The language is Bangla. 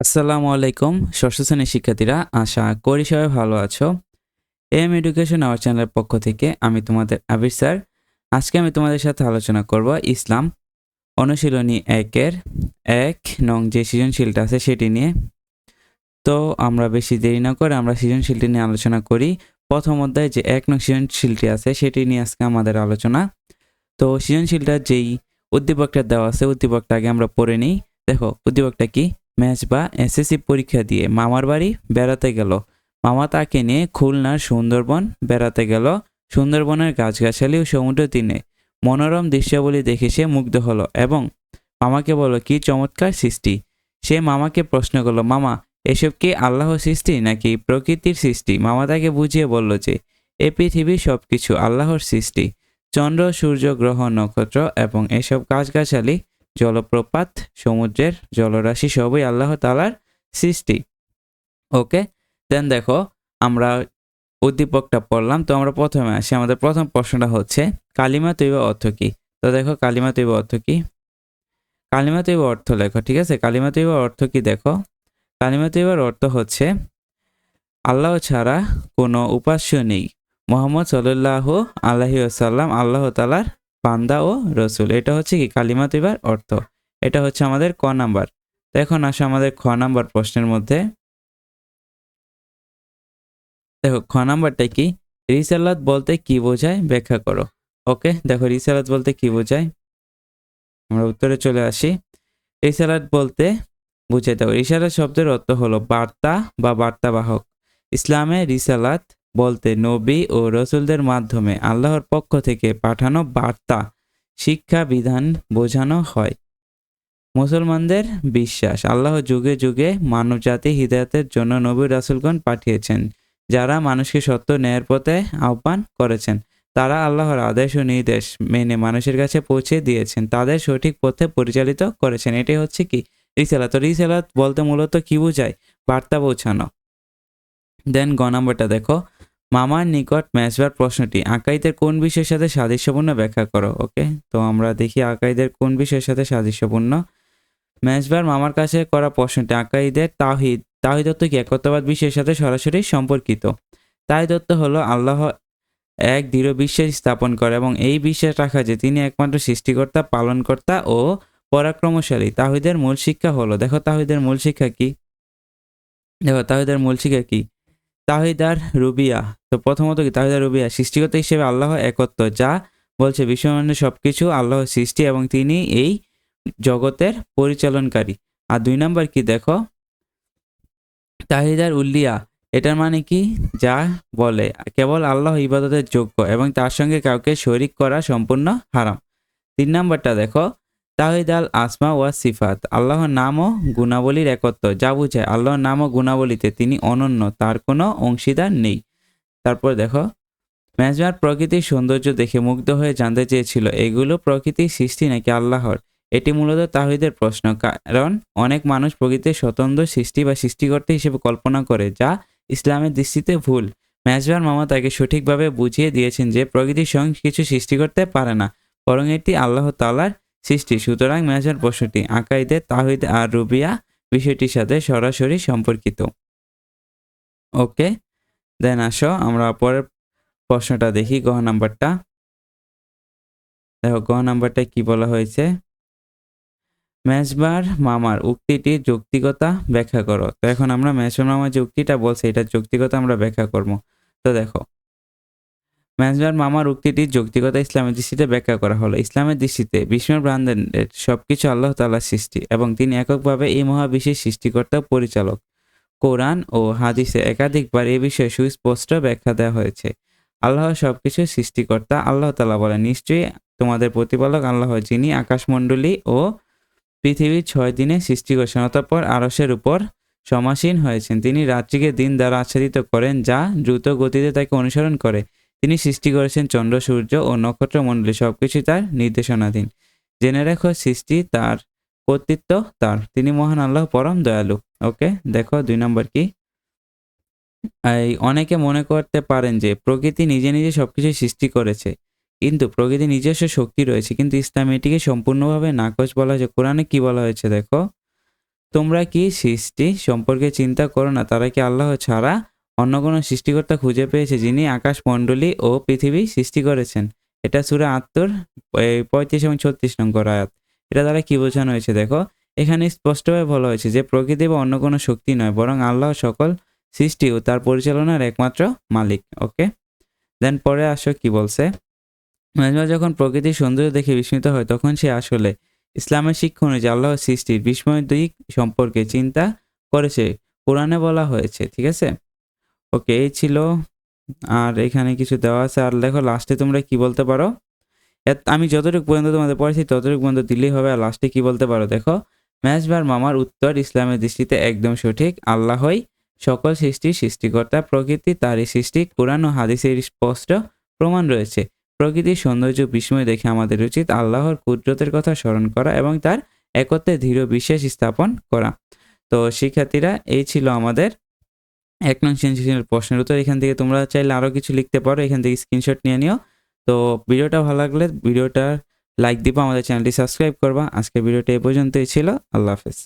আসসালামু আলাইকুম, ষষ্ঠ শ্রেণির শিক্ষার্থীরা, আশা করি সবাই ভালো আছো। এম এডুকেশন আওয়ার চ্যানেলের পক্ষ থেকে আমি তোমাদের আবির স্যার। আজকে আমি তোমাদের সাথে আলোচনা করব ইসলাম অনুশীলনী একের এক নং যে সৃজনশীলটা আছে সেটি নিয়ে। তো আমরা বেশি দেরি না করে আমরা সৃজনশীলটি নিয়ে আলোচনা করি। প্রথম অধ্যায়ে যে এক নং সৃজনশীলটি আছে সেটি নিয়ে আজকে আমাদের আলোচনা। তো সৃজনশীলটার যেই উদ্দীপকটা দেওয়া আছে, উদ্দীপকটা আগে আমরা পড়ে নিই। দেখো, উদ্দীপকটা কি? ম্যাচ বা এসএসসি পরীক্ষা দিয়ে মামার বাড়ি বেড়াতে গেল। মামা তাকে নিয়ে খুলনার সুন্দরবন বেড়াতে গেল। সুন্দরবনের গাছগাছালি ও সমুদ্র তীরে মনোরম দৃশ্যাবলী দেখে সে মুগ্ধ হলো এবং মামাকে বলল, কি চমৎকার সৃষ্টি। সে মামাকে প্রশ্ন করল, মামা, এসব কি আল্লাহর সৃষ্টি নাকি প্রকৃতির সৃষ্টি? মামা তাকে বুঝিয়ে বলল যে, এ পৃথিবীর সব কিছু আল্লাহর সৃষ্টি। চন্দ্র, সূর্য, গ্রহ, নক্ষত্র এবং এসব গাছগাছালি জলপ্রপাত, সমুদ্রের জলরাশি সবই আল্লাহ তালার সৃষ্টি। ওকে দেন দেখো, আমরা উদ্দীপকটা পড়লাম, তো আমরা প্রথমে আসি। আমাদের প্রথম প্রশ্নটা হচ্ছে কালিমা তৈবা অর্থ কি? তো দেখো কালিমা তৈবা অর্থ কি? কালিমা তৈবা অর্থ লেখো, ঠিক আছে? কালিমা তৈবা অর্থ কি দেখো? কালিমা তৈবার অর্থ হচ্ছে, আল্লাহ ছাড়া কোনো উপাস্য নেই। মোহাম্মদ সাল্লাহ আল্লাহি আসাল্লাম আল্লাহ তালার বান্দা ও রসুল। এটা হচ্ছে কি? কালিমা তৈবার অর্থ। এটা হচ্ছে আমাদের ক নাম্বার। তো এখন আসো আমাদের খ নাম্বার প্রশ্নের মধ্যে। দেখো, খ নাম্বারটা কি? রিসালাত বলতে কি বোঝায় ব্যাখ্যা করো। ওকে, দেখো, রিসালাত বলতে কি বোঝায়? আমরা উত্তরে চলে আসি। রিসালাত বলতে বুঝে দাও। রিসালাত শব্দের অর্থ হলো বার্তা বা বার্তাবাহক। ইসলামে রিসালাত বলতে নবী ও রসুলদের মাধ্যমে আল্লাহর পক্ষ থেকে পাঠানো বার্তা, শিক্ষা, বিধান বোঝানো হয়। মুসলমানদের বিশ্বাস, আল্লাহ যুগে যুগে মানবজাতি হৃদায়তের জন্য নবী রাসুলগণ পাঠিয়েছেন, যারা মানুষকে সত্য ন্যায়ের পথে আহ্বান করেছেন। তারা আল্লাহর আদেশ ও নির্দেশ মেনে মানুষের কাছে পৌঁছে দিয়েছেন, তাদের সঠিক পথে পরিচালিত করেছেন। এটাই হচ্ছে কি? রিসালাত। রিসালাত বলতে মূলত কি বোঝায়? বার্তা পৌঁছানো দেন গ নম্বরটা দেখো। মামার নিকট ম্যাচবার প্রশ্নটি, আকাইদের কোন বিষয়ের সাথে সাদৃশ্যপূর্ণ ব্যাখ্যা করো? ওকে, তো আমরা দেখি আকাইদের কোন বিষয়ের সাথে সাদৃশ্যপূর্ণ? ম্যাচবার মামার কাছে করা প্রশ্নটি, আকাইদের তাহিদ তাহিদত্ব কি? একত্ববাদ বিষয়ের সাথে সরাসরি সম্পর্কিত। তাহিদত্ব হলো আল্লাহ এক দৃঢ় বিশ্বাস স্থাপন করে এবং এই বিশ্বাস রাখা যে তিনি একমাত্র সৃষ্টিকর্তা, পালনকর্তা ও পরাক্রমশালী। তাহিদের মূল শিক্ষা হলো, দেখো তাহিদের মূল শিক্ষা কি? দেখো তাহিদের মূল শিক্ষা কি? তাহিদার রুবিয়া। তো প্রথমত কি তাহিদার রুবিয়া? সৃষ্টিগত হিসেবে আল্লাহ একত্ব যা বলছে বিশ্বমানের সব কিছু আল্লাহ সৃষ্টি এবং তিনি এই জগতের পরিচালনকারী। আর দুই নাম্বার কি দেখো? তাহিদার উল্লিয়া, এটার মানে কি? যা বলে, কেবল আল্লাহ ইবাদতের যোগ্য এবং তার সঙ্গে কাউকে শরিক করা সম্পূর্ণ হারাম। তিন নাম্বারটা দেখো তাহিদ আল আসমা ওয়া সিফাত। আল্লাহর নাম ও গুণাবলীর একত্র। যা বুঝায়, আল্লাহর নাম ও গুণাবলীতে তিনি অনন্য, তার কোনো অংশীদার নেই। তারপর দেখো ম্যাজমার প্রকৃতির সৌন্দর্য দেখে মুগ্ধ হয়ে জানতে চেয়েছিল, এগুলো প্রকৃতির সৃষ্টি নাকি আল্লাহর? এটি মূলত তাহিদের প্রশ্ন, কারণ অনেক মানুষ প্রকৃতির স্বতন্ত্র সৃষ্টি বা সৃষ্টিকর্তা হিসেবে কল্পনা করে, যা ইসলামের দৃষ্টিতে ভুল। ম্যাজবার মামা তাকে সঠিকভাবে বুঝিয়ে দিয়েছেন যে, প্রকৃতির সঙ্গে কিছু সৃষ্টি করতে পারে না, বরং এটি আল্লাহ তালার সৃষ্টি। সুতরাং ম্যাজবার প্রশ্নটি, আকাইদে, তাহিদ আর রুবিয়া বিষয়টির সাথে সরাসরি সম্পর্কিত। ওকে, দেন আসো, আমরা পরের প্রশ্নটা দেখি গহ নাম্বারটা। দেখো গহ নাম্বারটা কি বলা হয়েছে? ম্যাচবার মামার উক্তিটি যৌক্তিকতা ব্যাখ্যা করো। তো এখন আমরা ম্যাচবার মামার যে উক্তিটা বলছে, এটার যৌক্তিকতা আমরা ব্যাখ্যা করব। তো দেখো ম্যাচবার মামার উক্তিটির যৌক্তিকতা ইসলামের দৃষ্টিতে ব্যাখ্যা করা হলো। ইসলামের দৃষ্টিতে বিষ্ণুর ব্রাহ্মণের সবকিছু আল্লাহ তাল্লাহ সৃষ্টি এবং তিনি এককভাবে এই মহাবিশ্বের সৃষ্টিকর্তা, পরিচালক। কোরআন ও হাদিসে একাধিকবার এ বিষয়ে সুস্পষ্ট ব্যাখ্যা দেওয়া হয়েছে। আল্লাহ সবকিছু সৃষ্টিকর্তা আল্লাহ তালা বলেন, নিশ্চয়ই তোমাদের প্রতিপালক আল্লাহ, যিনি আকাশমণ্ডলী ও পৃথিবীর ছয় দিনে সৃষ্টি করেছেন, অতঃপর আরসের উপর সমাসীন হয়েছেন। তিনি রাত্রিকে দিন দ্বারা আচ্ছাদিত করেন, যা দ্রুত গতিতে তাকে অনুসরণ করে। তিনি সৃষ্টি করেছেন চন্দ্র, সূর্য ও নক্ষত্রমণ্ডলী সবকিছু তার নির্দেশনাধীন। জেনে রেখো, সৃষ্টি তার কর্তৃত্ব তার। তিনি মহান আল্লাহ, পরম দয়ালু। ওকে, দেখো দুই নম্বর কি? এই অনেকে মনে করতে পারেন যে প্রকৃতি নিজে নিজে সবকিছু সৃষ্টি করেছে, কিন্তু প্রকৃতি নিজস্ব শক্তি রয়েছে, কিন্তু ইসলাম এটিকে সম্পূর্ণভাবে নাকচ বলা হয়েছে। কোরআনে কি বলা হয়েছে দেখো? তোমরা কি সৃষ্টি সম্পর্কে চিন্তা করো না, তারা কি আল্লাহ ছাড়া অন্য কোনো সৃষ্টিকর্তা খুঁজে পেয়েছে যিনি আকাশ আকাশমণ্ডলী ও পৃথিবী সৃষ্টি করেছেন। এটা সুরা আত্মর পঁয়ত্রিশ এবং ছত্রিশ নম্বর আয়াত। এটা দ্বারা কি বোঝানো হয়েছে দেখো? এখানে স্পষ্টভাবে বলা হয়েছে যে প্রকৃতি বা অন্য কোনো শক্তি নয়, বরং আল্লাহ সকল সৃষ্টি ও তার পরিচালনার একমাত্র মালিক, ওকে? দেন পরে আসো কি বলছে? মাঝে যখন প্রকৃতির সৌন্দর্য দেখে বিস্মিত হয়, তখন সে আসলে ইসলামের শিক্ষা অনুযায়ী আল্লাহ সৃষ্টির বিস্ময় দিক সম্পর্কে চিন্তা করেছে। কোরআনে বলা হয়েছে, ঠিক আছে? ওকে, এই ছিল। আর এখানে কিছু দেওয়া আছে। আর দেখো লাস্টে তোমরা কি বলতে পারো? আমি যতটুকু পর্যন্ত তোমাদের পড়েছি, ততটুকু পর্যন্ত দিলেই হবে। আর লাস্টে কি বলতে পারো? দেখো ম্যাচবার মামার উত্তর ইসলামের দৃষ্টিতে একদম সঠিক। আল্লাহই সকল সৃষ্টির সৃষ্টিকর্তা। প্রকৃতি তারই সৃষ্টি। কোরআন ও হাদিসের স্পষ্ট প্রমাণ রয়েছে। প্রকৃতির সৌন্দর্য বিস্ময় দেখে আমাদের উচিত আল্লাহর কুদরতের কথা স্মরণ করা এবং তার একত্রে দৃঢ় বিশ্বাস স্থাপন করা। তো শিক্ষার্থীরা, এই ছিল আমাদের এক নং সেন্সেশনের প্রশ্নের উত্তর। এখান থেকে তোমরা চাইলে আরও কিছু লিখতে পারো। এখান থেকে স্ক্রিনশট নিয়ে নিও। তো ভিডিওটা ভালো লাগলে ভিডিওটা লাইক দিবা, আমাদের চ্যানেলটি সাবস্ক্রাইব করবা। আজকের ভিডিওটা এই পর্যন্তই ছিল। আল্লাহ হাফেজ।